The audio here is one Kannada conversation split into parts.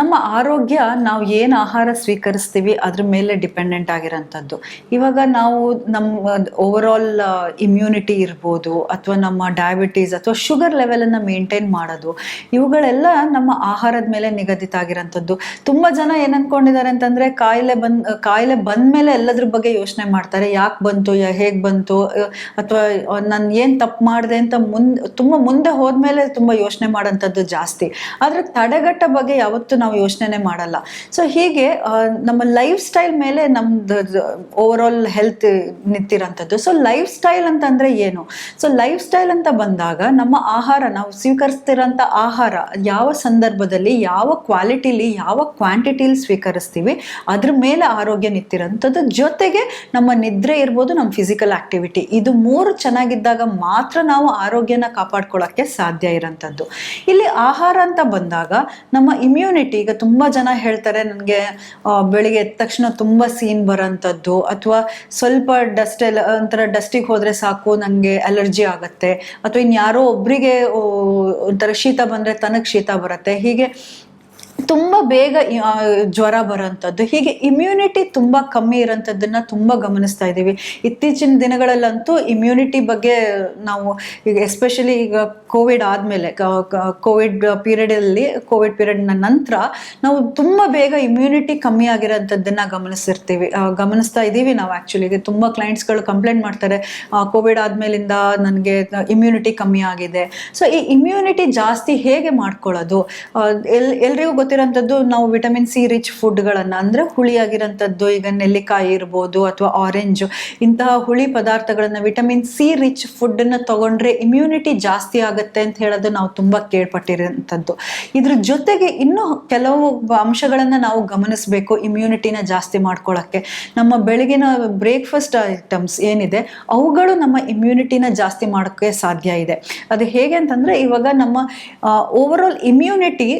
ನಮ್ಮ ಆರೋಗ್ಯ ನಾವು ಏನು ಆಹಾರ ಸ್ವೀಕರಿಸ್ತೀವಿ ಅದ್ರ ಮೇಲೆ ಡಿಪೆಂಡೆಂಟ್ ಆಗಿರೋಂಥದ್ದು. ಇವಾಗ ನಾವು ನಮ್ಮ ಓವರ್ ಆಲ್ ಇಮ್ಯುನಿಟಿ ಇರ್ಬೋದು ಅಥವಾ ನಮ್ಮ ಡಯಾಬಿಟೀಸ್ ಅಥವಾ ಶುಗರ್ ಲೆವೆಲನ್ನು ಮೇಂಟೈನ್ ಮಾಡೋದು, ಇವುಗಳೆಲ್ಲ ನಮ್ಮ ಆಹಾರದ ಮೇಲೆ ನಿಗದಿತ ಆಗಿರೋಂಥದ್ದು. ತುಂಬ ಜನ ಏನು ಅಂದ್ಕೊಂಡಿದ್ದಾರೆ ಅಂತಂದರೆ ಕಾಯಿಲೆ ಬಂದ್, ಕಾಯಿಲೆ ಬಂದ ಮೇಲೆ ಎಲ್ಲದ್ರ ಬಗ್ಗೆ ಯೋಚನೆ ಮಾಡ್ತಾರೆ. ಯಾಕೆ ಬಂತು, ಯಾ, ಹೇಗೆ ಬಂತು ಅಥವಾ ನಾನು ಏನು ತಪ್ಪು ಮಾಡಿದೆ ಅಂತ ಮುಂದೆ ತುಂಬ ಮುಂದೆ ಹೋದ್ಮೇಲೆ ತುಂಬ ಯೋಚನೆ ಮಾಡೋಂಥದ್ದು ಜಾಸ್ತಿ. ಆದರೆ ತಡೆಗಟ್ಟ ಬಗ್ಗೆ ಯಾವತ್ತೂ ನಾವು ಯೋಚನೆ ಮಾಡಲ್ಲ. ಸೊ ಹೀಗೆ ನಮ್ಮ ಲೈಫ್ ಸ್ಟೈಲ್ ಮೇಲೆ ನಮ್ದು ಓವರ್ ಆಲ್ ಹೆಲ್ತ್ ನಿಂತಿರೋಂಥದ್ದು. ಸೊ ಲೈಫ್ ಸ್ಟೈಲ್ ಅಂತಂದ್ರೆ ಏನು? ಸೊ ಲೈಫ್ ಸ್ಟೈಲ್ ಅಂತ ಬಂದಾಗ ನಮ್ಮ ಆಹಾರ, ನಾವು ಸ್ವೀಕರಿಸ್ತಿರೋಂಥ ಆಹಾರ ಯಾವ ಸಂದರ್ಭದಲ್ಲಿ, ಯಾವ ಕ್ವಾಲಿಟಿಲಿ ಯಾವ ಕ್ವಾಂಟಿಟಿಲಿ ಸ್ವೀಕರಿಸ್ತೀವಿ, ಅದ್ರ ಮೇಲೆ ಆರೋಗ್ಯ ನಿಂತಿರೋಂಥದ್ದು. ಜೊತೆಗೆ ನಮ್ಮ ನಿದ್ರೆ ಇರ್ಬೋದು ನಮ್ಮ ಫಿಸಿಕಲ್ ಆಕ್ಟಿವಿಟಿ ಇದು ಮೂರು ಚೆನ್ನಾಗಿದ್ದಾಗ ಮಾತ್ರ ನಾವು ಆರೋಗ್ಯನ ಕಾಪಾಡ್ಕೊಳ್ಳೋಕ್ಕೆ ಸಾಧ್ಯ ಇರೋಂಥದ್ದು. ಇಲ್ಲಿ ಆಹಾರ ಅಂತ ಬಂದಾಗ ನಮ್ಮ ಇಮ್ಯುನಿಟಿ ಈಗ ತುಂಬ ಜನ ಹೇಳ್ತಾರೆ ನನಗೆ ಬೆಳಿಗ್ಗೆ ಎದ್ದ ತಕ್ಷಣ ತುಂಬ ಸೀನ್ ಬರೋಂಥದ್ದು. ಅಥವಾ ಸ್ವಲ್ಪ ಡಸ್ಟ್ ಎಲ್ಲ, ಒಂಥರ ಡಸ್ಟಿಗೆ ಹೋದರೆ ಸಾಕು ನನಗೆ ಅಲರ್ಜಿ ಆಗುತ್ತೆ. ಅಥವಾ ಇನ್ಯಾರೋ ಒಬ್ಬರಿಗೆ ಒಂಥರ ಶೀತ ಬಂದರೆ ತನಗೆ ಶೀತ ಬರುತ್ತೆ. ಹೀಗೆ ತುಂಬ ಬೇಗ ಜ್ವರ ಬರೋಂಥದ್ದು ಹೀಗೆ ಇಮ್ಯುನಿಟಿ ತುಂಬ ಕಮ್ಮಿ ಇರೋಂಥದ್ದನ್ನ ತುಂಬ ಗಮನಿಸ್ತಾ ಇದ್ದೀವಿ. ಇತ್ತೀಚಿನ ದಿನಗಳಲ್ಲಂತೂ ಇಮ್ಯುನಿಟಿ ಬಗ್ಗೆ ನಾವು ಈಗ ಎಸ್ಪೆಷಲಿ ಈಗ ಕೋವಿಡ್ ಆದಮೇಲೆ ಕೋವಿಡ್ ಪೀರಿಯಡಲ್ಲಿ ಕೋವಿಡ್ ಪೀರಿಯಡ್ನ ನಂತರ ನಾವು ತುಂಬ ಬೇಗ ಇಮ್ಯುನಿಟಿ ಕಮ್ಮಿ ಆಗಿರೋಂಥದ್ದನ್ನು ಗಮನಿಸಿರ್ತೀವಿ. ಗಮನಿಸ್ತಾ ಇದ್ದೀವಿ ನಾವು ಆ್ಯಕ್ಚುಲಿ ತುಂಬ ಕ್ಲೈಂಟ್ಸ್ಗಳು ಕಂಪ್ಲೇಂಟ್ ಮಾಡ್ತಾರೆ ಕೋವಿಡ್ ಆದಮೇಲಿಂದ ನನಗೆ ಇಮ್ಯುನಿಟಿ ಕಮ್ಮಿ ಆಗಿದೆ. ಸೊ ಈ ಇಮ್ಯುನಿಟಿ ಜಾಸ್ತಿ ಹೇಗೆ ಮಾಡ್ಕೊಳ್ಳೋದು? ಎಲ್, ಎಲ್ರಿಗೂ ಗೊತ್ತಿರೋಂಥದ್ದು ನಾವು ವಿಟಮಿನ್ ಸಿ ರಿಚ್ ಫುಡ್ಗಳನ್ನು ಅಂದರೆ ಹುಳಿಯಾಗಿರೋಂಥದ್ದು ಈಗ ನೆಲ್ಲಿಕಾಯಿ ಇರ್ಬೋದು ಅಥವಾ ಆರೆಂಜು ಇಂತಹ ಹುಳಿ ಪದಾರ್ಥಗಳನ್ನು ವಿಟಮಿನ್ ಸಿ ರಿಚ್ ಫುಡ್ಡನ್ನು ತಗೊಂಡ್ರೆ ಇಮ್ಯುನಿಟಿ ಜಾಸ್ತಿ ಆಗುತ್ತೆ ಅಂತ ಹೇಳೋದು ನಾವು ತುಂಬ ಕೇಳ್ಪಟ್ಟಿರೋಂಥದ್ದು ಇದ್ರ ಜೊತೆಗೆ ಇನ್ನೂ ಕೆಲವು ಅಂಶಗಳನ್ನು ನಾವು ಗಮನಿಸಬೇಕು ಇಮ್ಯುನಿಟಿನ ಜಾಸ್ತಿ ಮಾಡ್ಕೊಳ್ಳೋಕ್ಕೆ ನಮ್ಮ ಬೆಳಗಿನ ಬ್ರೇಕ್ಫಾಸ್ಟ್ ಐಟಮ್ಸ್ ಏನಿದೆ, ಅವುಗಳು ನಮ್ಮ ಇಮ್ಯುನಿಟಿನ ಜಾಸ್ತಿ ಮಾಡೋಕ್ಕೆ ಸಾಧ್ಯ ಇದೆ. ಅದು ಹೇಗೆ ಅಂತಂದರೆ, ಇವಾಗ ನಮ್ಮ ಓವರ್ ಆಲ್ ಇಮ್ಯುನಿಟಿ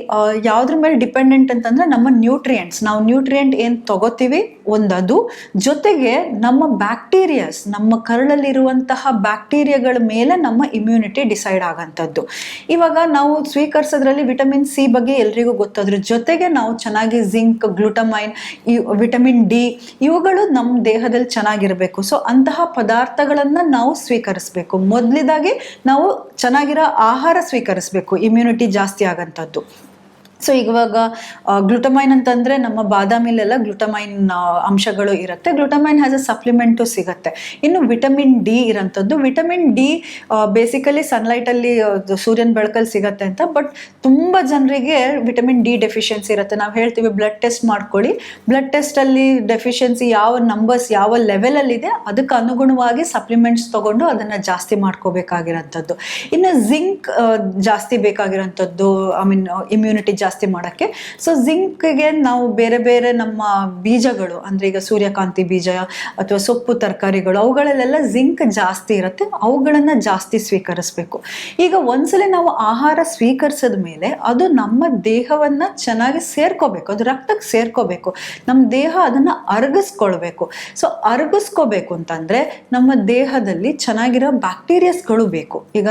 ಯಾವುದ್ರ ಮೇಲೆ ಡಿಪೆಂಡೆಂಟ್ ಅಂತಂದ್ರೆ ನಮ್ಮ ನ್ಯೂಟ್ರಿಯೆಂಟ್ಸ್ ನಾವು ನ್ಯೂಟ್ರಿಯೆಂಟ್ ಏನು ತಗೋತೀವಿ? ಒಂದದು. ಜೊತೆಗೆ ನಮ್ಮ ಬ್ಯಾಕ್ಟೀರಿಯಾಸ್ ನಮ್ಮ ಕರಳಲ್ಲಿರುವಂತಹ ಬ್ಯಾಕ್ಟೀರಿಯಾಗಳ ಮೇಲೆ ನಮ್ಮ ಇಮ್ಯುನಿಟಿ ಡಿಸೈಡ್ ಆಗೋಂಥದ್ದು. ಇವಾಗ ನಾವು ಸ್ವೀಕರಿಸೋದ್ರಲ್ಲಿ ವಿಟಮಿನ್ ಸಿ ಬಗ್ಗೆ ಎಲ್ರಿಗೂ ಗೊತ್ತಾದ್ರ ಜೊತೆಗೆ ನಾವು ಚೆನ್ನಾಗಿ ಜಿಂಕ್ ಗ್ಲುಟಮೈನ್ ವಿಟಮಿನ್ ಡಿ ಇವುಗಳು ನಮ್ಮ ದೇಹದಲ್ಲಿ ಚೆನ್ನಾಗಿರಬೇಕು. ಸೊ ಅಂತಹ ಪದಾರ್ಥಗಳನ್ನು ನಾವು ಸ್ವೀಕರಿಸಬೇಕು. ಮೊದಲಿದಾಗಿ ನಾವು ಚೆನ್ನಾಗಿರೋ ಆಹಾರ ಸ್ವೀಕರಿಸಬೇಕು. ಇಮ್ಯುನಿಟಿ ಜಾಸ್ತಿ ಆಗೋಂಥದ್ದು. ಸೊ ಇವಾಗ ಗ್ಲುಟಮೈನ್ ಅಂತಂದರೆ ನಮ್ಮ ಬಾದಾಮಿಲೆಲ್ಲ ಗ್ಲುಟಮೈನ್ ಅಂಶಗಳು ಇರುತ್ತೆ. ಗ್ಲುಟಮೈನ್ ಹ್ಯಾಸ್ ಅ ಸಪ್ಲಿಮೆಂಟು ಸಿಗುತ್ತೆ. ಇನ್ನು ವಿಟಮಿನ್ ಡಿ ಇರೋಂಥದ್ದು. ವಿಟಮಿನ್ ಡಿ ಬೇಸಿಕಲಿ ಸನ್ಲೈಟಲ್ಲಿ ಸೂರ್ಯನ ಬೆಳಕಲ್ಲಿ ಸಿಗತ್ತೆ ಅಂತ. ಬಟ್ ತುಂಬ ಜನರಿಗೆ ವಿಟಮಿನ್ ಡಿ ಡೆಫಿಷಿಯನ್ಸಿ ಇರುತ್ತೆ. ನಾವು ಹೇಳ್ತೀವಿ ಬ್ಲಡ್ ಟೆಸ್ಟ್ ಮಾಡ್ಕೊಳ್ಳಿ. ಬ್ಲಡ್ ಟೆಸ್ಟಲ್ಲಿ ಡೆಫಿಷಿಯನ್ಸಿ ಯಾವ ನಂಬರ್ಸ್ ಯಾವ ಲೆವೆಲಲ್ಲಿದೆ ಅದಕ್ಕೆ ಅನುಗುಣವಾಗಿ ಸಪ್ಲಿಮೆಂಟ್ಸ್ ತೊಗೊಂಡು ಅದನ್ನು ಜಾಸ್ತಿ ಮಾಡ್ಕೋಬೇಕಾಗಿರೋಂಥದ್ದು. ಇನ್ನು ಜಿಂಕ್ ಜಾಸ್ತಿ ಬೇಕಾಗಿರೋಂಥದ್ದು ಐ ಮೀನ್ ಇಮ್ಯುನಿಟಿ ಜಾಸ್ತಿ ಮಾಡೋಕ್ಕೆ. ಸೊ ಜಿಂಕ್ಗೆ ನಾವು ಬೇರೆ ಬೇರೆ ನಮ್ಮ ಬೀಜಗಳು, ಅಂದರೆ ಈಗ ಸೂರ್ಯಕಾಂತಿ ಬೀಜ ಅಥವಾ ಸೊಪ್ಪು, ತರಕಾರಿಗಳು, ಅವುಗಳಲ್ಲೆಲ್ಲ ಜಿಂಕ್ ಜಾಸ್ತಿ ಇರುತ್ತೆ. ಅವುಗಳನ್ನು ಜಾಸ್ತಿ ಸ್ವೀಕರಿಸಬೇಕು. ಈಗ ಒಂದ್ಸಲ ನಾವು ಆಹಾರ ಸ್ವೀಕರಿಸಿದ ಮೇಲೆ ಅದು ನಮ್ಮ ದೇಹವನ್ನು ಚೆನ್ನಾಗಿ ಸೇರ್ಕೋಬೇಕು. ಅದು ರಕ್ತಕ್ಕೆ ಸೇರ್ಕೋಬೇಕು. ನಮ್ಮ ದೇಹ ಅದನ್ನು ಅರಗಿಸ್ಕೊಳ್ಬೇಕು. ಸೊ ಅರಗಿಸ್ಕೋಬೇಕು ಅಂತಂದರೆ ನಮ್ಮ ದೇಹದಲ್ಲಿ ಚೆನ್ನಾಗಿರೋ ಬ್ಯಾಕ್ಟೀರಿಯಾಸ್ಗಳು ಬೇಕು. ಈಗ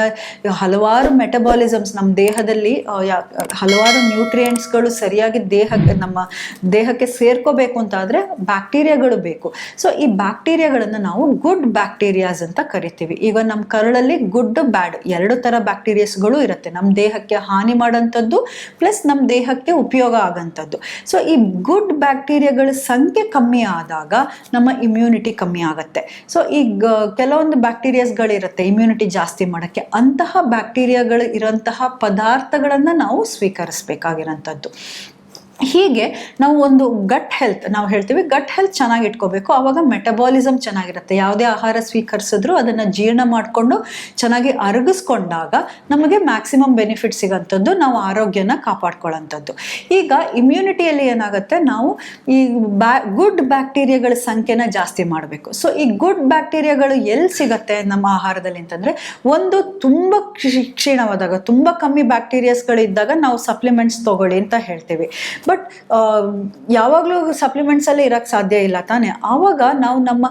ಹಲವಾರು ಮೆಟಬಾಲಿಸಮ್ಸ್ ನಮ್ಮ ದೇಹದಲ್ಲಿ ಹಲವಾರು ನ್ಯೂ ನ್ಯೂಟ್ರಿಯೆಂಟ್ಸ್ಗಳು ಸರಿಯಾಗಿ ದೇಹಕ್ಕೆ, ನಮ್ಮ ದೇಹಕ್ಕೆ ಸೇರ್ಕೋಬೇಕು ಅಂತ ಆದರೆ ಬ್ಯಾಕ್ಟೀರಿಯಾಗಳು ಬೇಕು. ಸೊ ಈ ಬ್ಯಾಕ್ಟೀರಿಯಾಗಳನ್ನು ನಾವು ಗುಡ್ ಬ್ಯಾಕ್ಟೀರಿಯಾಸ್ ಅಂತ ಕರಿತೀವಿ. ಈಗ ನಮ್ಮ ಕರಳಲ್ಲಿ ಗುಡ್ ಬ್ಯಾಡ್ ಎರಡು ಥರ ಬ್ಯಾಕ್ಟೀರಿಯಾಸ್ಗಳು ಇರುತ್ತೆ. ನಮ್ಮ ದೇಹಕ್ಕೆ ಹಾನಿ ಮಾಡೋಂಥದ್ದು ಪ್ಲಸ್ ನಮ್ಮ ದೇಹಕ್ಕೆ ಉಪಯೋಗ ಆಗೋಂಥದ್ದು. ಸೊ ಈ ಗುಡ್ ಬ್ಯಾಕ್ಟೀರಿಯಾಗಳ ಸಂಖ್ಯೆ ಕಮ್ಮಿ ಆದಾಗ ನಮ್ಮ ಇಮ್ಯುನಿಟಿ ಕಮ್ಮಿ ಆಗುತ್ತೆ. ಸೊ ಈ ಕೆಲವೊಂದು ಬ್ಯಾಕ್ಟೀರಿಯಾಸ್ಗಳಿರುತ್ತೆ ಇಮ್ಯುನಿಟಿ ಜಾಸ್ತಿ ಮಾಡೋಕ್ಕೆ. ಅಂತಹ ಬ್ಯಾಕ್ಟೀರಿಯಾಗಳು ಇರೋಂತಹ ಪದಾರ್ಥಗಳನ್ನು ನಾವು ಸ್ವೀಕರಿಸಬೇಕಾಗಿರೋಂಥದ್ದು ಹೀಗೆ ನಾವು ಒಂದು ಗಟ್ ಹೆಲ್ತ್ ನಾವು ಹೇಳ್ತೀವಿ ಗಟ್ ಹೆಲ್ತ್ ಚೆನ್ನಾಗಿ ಇಟ್ಕೋಬೇಕು. ಆವಾಗ ಮೆಟಬಾಲಿಸಮ್ ಚೆನ್ನಾಗಿರುತ್ತೆ. ಯಾವುದೇ ಆಹಾರ ಸ್ವೀಕರಿಸಿದ್ರು ಅದನ್ನು ಜೀರ್ಣ ಮಾಡಿಕೊಂಡು ಚೆನ್ನಾಗಿ ಅರಗಿಸ್ಕೊಂಡಾಗ ನಮಗೆ ಮ್ಯಾಕ್ಸಿಮಮ್ ಬೆನಿಫಿಟ್ ಸಿಗೋಂಥದ್ದು, ನಾವು ಆರೋಗ್ಯನ ಕಾಪಾಡ್ಕೊಳ್ಳೋಂಥದ್ದು. ಈಗ ಇಮ್ಯುನಿಟಿಯಲ್ಲಿ ಏನಾಗುತ್ತೆ, ನಾವು ಈ ಬ್ಯಾ ಗುಡ್ ಬ್ಯಾಕ್ಟೀರಿಯಾಗಳ ಸಂಖ್ಯೆನ ಜಾಸ್ತಿ ಮಾಡಬೇಕು. ಸೊ ಈ ಗುಡ್ ಬ್ಯಾಕ್ಟೀರಿಯಾಗಳು ಎಲ್ಲಿ ಸಿಗುತ್ತೆ ನಮ್ಮ ಆಹಾರದಲ್ಲಿ ಅಂತಂದರೆ, ಒಂದು ತುಂಬ ಕ್ಷಿ- ಕ್ಷೀಣವಾದಾಗ, ತುಂಬ ಕಮ್ಮಿ ಬ್ಯಾಕ್ಟೀರಿಯಾಸ್ಗಳು ಇದ್ದಾಗ ನಾವು ಸಪ್ಲಿಮೆಂಟ್ಸ್ ತಗೊಳ್ಳಿ ಅಂತ ಹೇಳ್ತೀವಿ. ಬಟ್ ಯಾವಾಗಲೂ ಸಪ್ಲಿಮೆಂಟ್ಸಲ್ಲೇ ಇರೋಕ್ಕೆ ಸಾಧ್ಯ ಇಲ್ಲ ತಾನೇ. ಆವಾಗ ನಾವು ನಮ್ಮ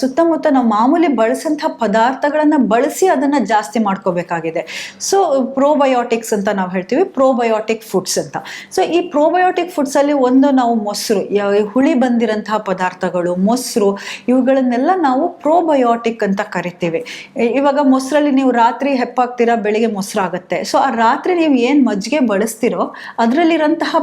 ಸುತ್ತಮುತ್ತ ನಾವು ಮಾಮೂಲಿ ಬಳಸಂಥ ಪದಾರ್ಥಗಳನ್ನು ಬಳಸಿ ಅದನ್ನು ಜಾಸ್ತಿ ಮಾಡ್ಕೋಬೇಕಾಗಿದೆ. ಸೊ ಪ್ರೋಬಯೋಟಿಕ್ಸ್ ಅಂತ ನಾವು ಹೇಳ್ತೀವಿ. ಪ್ರೋಬಯೋಟಿಕ್ ಫುಡ್ಸ್ ಅಂತ. ಸೊ ಈ ಪ್ರೋಬಯೋಟಿಕ್ ಫುಡ್ಸಲ್ಲಿ ಒಂದು ನಾವು ಮೊಸರು ಹುಳಿ ಬಂದಿರಂತಹ ಪದಾರ್ಥಗಳು, ಮೊಸರು, ಇವುಗಳನ್ನೆಲ್ಲ ನಾವು ಪ್ರೋಬಯೋಟಿಕ್ ಅಂತ ಕರಿತೀವಿ. ಇವಾಗ ಮೊಸರಲ್ಲಿ ನೀವು ರಾತ್ರಿ ಹೆಪ್ಪಾಗ್ತೀರಾ, ಬೆಳಿಗ್ಗೆ ಮೊಸರಾಗುತ್ತೆ. ಸೊ ಆ ರಾತ್ರಿ ನೀವು ಏನು ಮಜ್ಜಿಗೆ ಬಳಸ್ತಿರೋ, ಅದರಲ್ಲಿರೋಂತಹ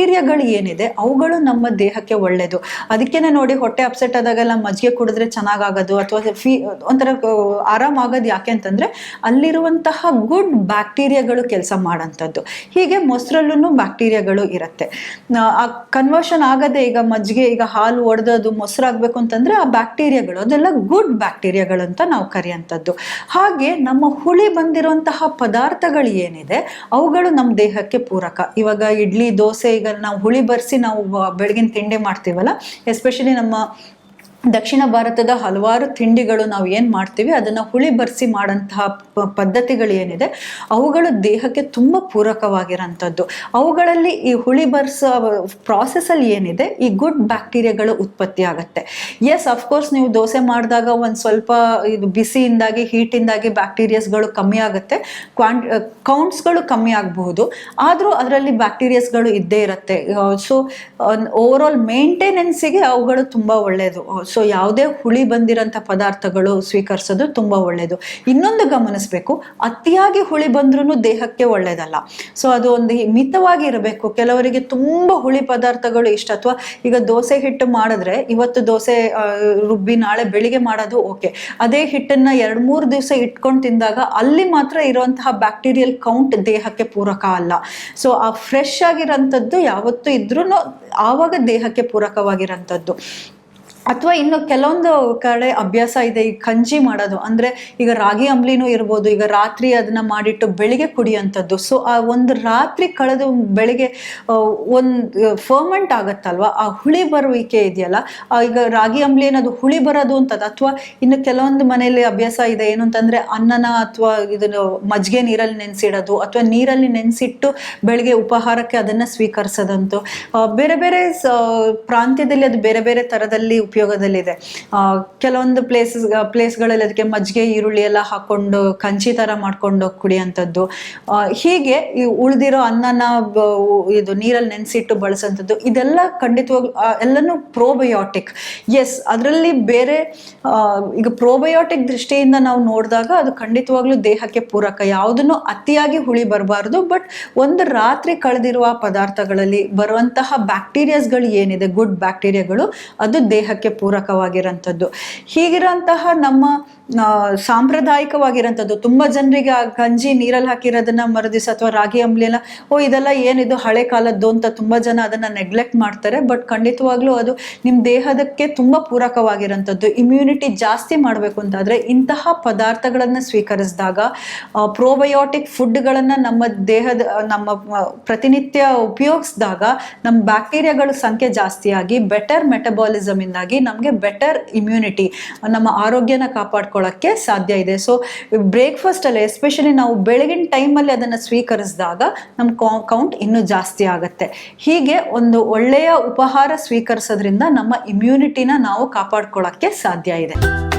ಬ್ಯಾಕ್ಟೀರಿಯಾಗಳು ಏನಿದೆ, ಅವುಗಳು ನಮ್ಮ ದೇಹಕ್ಕೆ ಒಳ್ಳೆಯದು ಅದಕ್ಕೇನೆ ನೋಡಿ ಹೊಟ್ಟೆ ಅಪ್ಸೆಟ್ ಆದಾಗೆಲ್ಲ ಮಜ್ಜಿಗೆ ಕುಡಿದ್ರೆ ಚೆನ್ನಾಗಾಗೋದು ಅಥವಾ ಫೀ ಒಂಥರ ಆರಾಮಾಗೋದು ಯಾಕೆ ಅಂತಂದ್ರೆ ಅಲ್ಲಿರುವಂತಹ ಗುಡ್ ಬ್ಯಾಕ್ಟೀರಿಯಾಗಳು ಕೆಲಸ ಮಾಡೋಂಥದ್ದು. ಹೀಗೆ ಮೊಸರಲ್ಲೂ ಬ್ಯಾಕ್ಟೀರಿಯಾಗಳು ಇರುತ್ತೆ. ಆ ಕನ್ವರ್ಷನ್ ಆಗದೆ ಈಗ ಮಜ್ಜಿಗೆ, ಈಗ ಹಾಲು ಒಡೆದದು ಮೊಸರಾಗಬೇಕು ಅಂತಂದ್ರೆ ಆ ಬ್ಯಾಕ್ಟೀರಿಯಾಗಳು, ಅದೆಲ್ಲ ಗುಡ್ ಬ್ಯಾಕ್ಟೀರಿಯಾಗಳು ಅಂತ ನಾವು ಕರೆಯುವಂಥದ್ದು ಹಾಗೆ ನಮ್ಮ ಹುಳಿ ಬಂದಿರುವಂತಹ ಪದಾರ್ಥಗಳು ಏನಿದೆ, ಅವುಗಳು ನಮ್ಮ ದೇಹಕ್ಕೆ ಪೂರಕ. ಇವಾಗ ಇಡ್ಲಿ, ದೋಸೆ, ಈಗ ನಾವು ಹುಳಿ ಬರ್ಸಿ ನಾವು ಬೆಳಗಿನ ತಿಂಡಿ ಮಾಡ್ತೀವಲ್ಲ ಎಸ್ಪೆಷಲಿ ನಮ್ಮ ದಕ್ಷಿಣ ಭಾರತದ ಹಲವಾರು ತಿಂಡಿಗಳು ನಾವು ಏನು ಮಾಡ್ತೀವಿ? ಅದನ್ನು ಹುಳಿ ಬರ್ಸಿ ಪದ್ಧತಿಗಳು ಏನಿದೆ? ಅವುಗಳು ದೇಹಕ್ಕೆ ತುಂಬ ಪೂರಕವಾಗಿರೋಂಥದ್ದು. ಅವುಗಳಲ್ಲಿ ಈ ಹುಳಿ ಬರ್ಸೋ ಪ್ರಾಸೆಸಲ್ಲಿ ಏನಿದೆ? ಈ ಗುಡ್ ಬ್ಯಾಕ್ಟೀರಿಯಾಗಳು ಉತ್ಪತ್ತಿ ಆಗುತ್ತೆ. ಎಸ್ ಅಫ್ಕೋರ್ಸ್ ನೀವು ದೋಸೆ ಮಾಡಿದಾಗ ಒಂದು ಸ್ವಲ್ಪ ಇದು ಬಿಸಿಯಿಂದಾಗಿ ಹೀಟಿಂದಾಗಿ ಬ್ಯಾಕ್ಟೀರಿಯಾಸ್ಗಳು ಕಮ್ಮಿ ಆಗುತ್ತೆ. ಕ್ವಾಂಟ್ ಕೌಂಟ್ಸ್ಗಳು ಕಮ್ಮಿ ಆಗಬಹುದು. ಆದರೂ ಅದರಲ್ಲಿ ಬ್ಯಾಕ್ಟೀರಿಯಾಸ್ಗಳು ಇದ್ದೇ ಇರುತ್ತೆ. ಸೊ ಓವರ್ ಆಲ್ ಮೇಂಟೆನೆನ್ಸಿಗೆ ಅವುಗಳು ತುಂಬ ಒಳ್ಳೆಯದು ಸೊ ಯಾವುದೇ ಹುಳಿ ಬಂದಿರೋಂಥ ಪದಾರ್ಥಗಳು ಸ್ವೀಕರಿಸೋದು ತುಂಬ ಒಳ್ಳೆಯದು ಇನ್ನೊಂದು ಗಮನಿಸಬೇಕು, ಅತಿಯಾಗಿ ಹುಳಿ ಬಂದ್ರೂ ದೇಹಕ್ಕೆ ಒಳ್ಳೆಯದಲ್ಲ ಸೊ ಅದು ಒಂದು ಮಿತವಾಗಿ ಇರಬೇಕು ಕೆಲವರಿಗೆ ತುಂಬ ಹುಳಿ ಪದಾರ್ಥಗಳು ಇಷ್ಟ. ಅಥವಾ ಈಗ ದೋಸೆ ಹಿಟ್ಟು ಮಾಡಿದ್ರೆ ಇವತ್ತು ದೋಸೆ ರುಬ್ಬಿ ನಾಳೆ ಬೆಳಿಗ್ಗೆ ಮಾಡೋದು ಓಕೆ. ಅದೇ ಹಿಟ್ಟನ್ನು ಎರಡು ಮೂರು ದಿವಸ ಇಟ್ಕೊಂಡು ತಿಂದಾಗ ಅಲ್ಲಿ ಮಾತ್ರ ಇರುವಂತಹ ಬ್ಯಾಕ್ಟೀರಿಯಲ್ ಕೌಂಟ್ ದೇಹಕ್ಕೆ ಪೂರಕ ಅಲ್ಲ. ಸೊ ಆ ಫ್ರೆಶ್ ಆಗಿರೋಂಥದ್ದು ಯಾವತ್ತೂ ಇದ್ರೂ ಆವಾಗ ದೇಹಕ್ಕೆ ಪೂರಕವಾಗಿರೋಂಥದ್ದು. ಅಥವಾ ಇನ್ನು ಕೆಲವೊಂದು ಕಡೆ ಅಭ್ಯಾಸ ಇದೆ, ಈ ಕಂಜಿ ಮಾಡೋದು. ಅಂದ್ರೆ ಈಗ ರಾಗಿ ಅಂಬ್ಲಿನೂ ಇರ್ಬೋದು, ಈಗ ರಾತ್ರಿ ಅದನ್ನ ಮಾಡಿಟ್ಟು ಬೆಳಿಗ್ಗೆ ಕುಡಿಯೋಂಥದ್ದು ಸೊ ಆ ಒಂದು ರಾತ್ರಿ ಕಳೆದು ಬೆಳಿಗ್ಗೆ ಒಂದು ಫರ್ಮೆಂಟ್ ಆಗುತ್ತಲ್ವಾ? ಆ ಹುಳಿ ಬರುವಿಕೆ ಇದೆಯಲ್ಲ ಈಗ ರಾಗಿ ಅಂಬ್ಲಿ ಅನ್ನೋದು ಹುಳಿ ಬರೋದು ಅಂತದ್ದು ಅಥವಾ ಇನ್ನು ಕೆಲವೊಂದು ಮನೆಯಲ್ಲಿ ಅಭ್ಯಾಸ ಇದೆ, ಏನು ಅಂತಂದ್ರೆ ಅನ್ನನ ಅಥವಾ ಇದನ್ನು ಮಜ್ಜಿಗೆ ನೀರಲ್ಲಿ ನೆನೆಸಿಡೋದು, ಅಥವಾ ನೀರಲ್ಲಿ ನೆನೆಸಿಟ್ಟು ಬೆಳಿಗ್ಗೆ ಉಪಹಾರಕ್ಕೆ ಅದನ್ನ ಸ್ವೀಕರಿಸೋದಂತು. ಬೇರೆ ಬೇರೆ ಪ್ರಾಂತ್ಯದಲ್ಲಿ ಅದು ಬೇರೆ ಬೇರೆ ಥರದಲ್ಲಿ ಉಪಯೋಗದಲ್ಲಿದೆ. ಕೆಲವೊಂದು ಪ್ಲೇಸ್ ಪ್ಲೇಸ್ಗಳಲ್ಲಿ ಅದಕ್ಕೆ ಮಜ್ಜಿಗೆ, ಈರುಳ್ಳಿ ಎಲ್ಲ ಹಾಕೊಂಡು ಕಂಚಿ ಥರ ಮಾಡ್ಕೊಂಡು ಕುಡಿಯೋಂಥದ್ದು ಹೀಗೆ ಈ ಉಳಿದಿರೋ ಅನ್ನನ ಇದು ನೀರಲ್ಲಿ ನೆನೆಸಿಟ್ಟು ಬಳಸೋಂಥದ್ದು ಇದೆಲ್ಲ ಖಂಡಿತವಾಗ್ಲೂ ಎಲ್ಲನೂ ಪ್ರೋಬಯೋಟಿಕ್ ಎಸ್ ಅದರಲ್ಲಿ ಬೇರೆ ಈಗ ಪ್ರೋಬಯೋಟಿಕ್ ದೃಷ್ಟಿಯಿಂದ ನಾವು ನೋಡಿದಾಗ ಅದು ಖಂಡಿತವಾಗ್ಲೂ ದೇಹಕ್ಕೆ ಪೂರಕ. ಯಾವುದನ್ನು ಅತಿಯಾಗಿ ಹುಳಿ ಬರಬಾರ್ದು ಬಟ್ ಒಂದು ರಾತ್ರಿ ಕಳೆದಿರುವ ಪದಾರ್ಥಗಳಲ್ಲಿ ಬರುವಂತಹ ಬ್ಯಾಕ್ಟೀರಿಯಾಸ್ಗಳು ಏನಿದೆ ಗುಡ್ ಬ್ಯಾಕ್ಟೀರಿಯಾಗಳು ಅದು ದೇಹಕ್ಕೆ ಪೂರಕವಾಗಿರೋಂಥದ್ದು ಹೀಗಿರೋಂತಹ ನಮ್ಮ ಸಾಂಪ್ರದಾಯಿಕವಾಗಿರೋಂಥದ್ದು ತುಂಬ ಜನರಿಗೆ ಆ ಗಂಜಿ ನೀರಲ್ಲಿ ಹಾಕಿರೋದನ್ನ ಮರದಿಸ ಅಥವಾ ರಾಗಿ ಅಂಬ್ಲಿ ಎಲ್ಲ ಓ, ಇದೆಲ್ಲ ಏನಿದು, ಹಳೆ ಕಾಲದ್ದು ಅಂತ ತುಂಬ ಜನ ಅದನ್ನ ನೆಗ್ಲೆಕ್ಟ್ ಮಾಡ್ತಾರೆ ಬಟ್ ಖಂಡಿತವಾಗ್ಲೂ ಅದು ನಿಮ್ಮ ದೇಹದಕ್ಕೆ ತುಂಬ ಪೂರಕವಾಗಿರೋಂಥದ್ದು ಇಮ್ಯುನಿಟಿ ಜಾಸ್ತಿ ಮಾಡಬೇಕು ಅಂತಾದ್ರೆ ಇಂತಹ ಪದಾರ್ಥಗಳನ್ನು ಸ್ವೀಕರಿಸಿದಾಗ ಪ್ರೋಬಯೋಟಿಕ್ ಫುಡ್ಗಳನ್ನು ನಮ್ಮ ದೇಹದ, ನಮ್ಮ ಪ್ರತಿನಿತ್ಯ ಉಪಯೋಗಿಸಿದಾಗ ನಮ್ಮ ಬ್ಯಾಕ್ಟೀರಿಯಾಗಳ ಸಂಖ್ಯೆ ಜಾಸ್ತಿಯಾಗಿ ಬೆಟರ್ ಮೆಟಬಾಲಿಸಮ್ ಇಂದಾಗಿ ನಮಗೆ ಬೆಟರ್ ಇಮ್ಯುನಿಟಿ ನಮ್ಮ ಆರೋಗ್ಯನ ಕಾಪಾಡ್ಕೊಳ್ಳೋಕ್ಕೆ ಸಾಧ್ಯ ಇದೆ. ಸೊ ಬ್ರೇಕ್ಫಾಸ್ಟಲ್ಲಿ ಎಸ್ಪೆಷಲಿ ನಾವು ಬೆಳಗಿನ ಟೈಮಲ್ಲಿ ಅದನ್ನು ಸ್ವೀಕರಿಸಿದಾಗ ನಮ್ಮ ಕೌಂಟ್ ಇನ್ನೂ ಜಾಸ್ತಿ ಆಗುತ್ತೆ. ಹೀಗೆ ಒಂದು ಒಳ್ಳೆಯ ಉಪಹಾರ ಸ್ವೀಕರಿಸೋದ್ರಿಂದ ನಮ್ಮ ಇಮ್ಯುನಿಟಿನ ನಾವು ಕಾಪಾಡ್ಕೊಳ್ಳೋಕ್ಕೆ ಸಾಧ್ಯ ಇದೆ.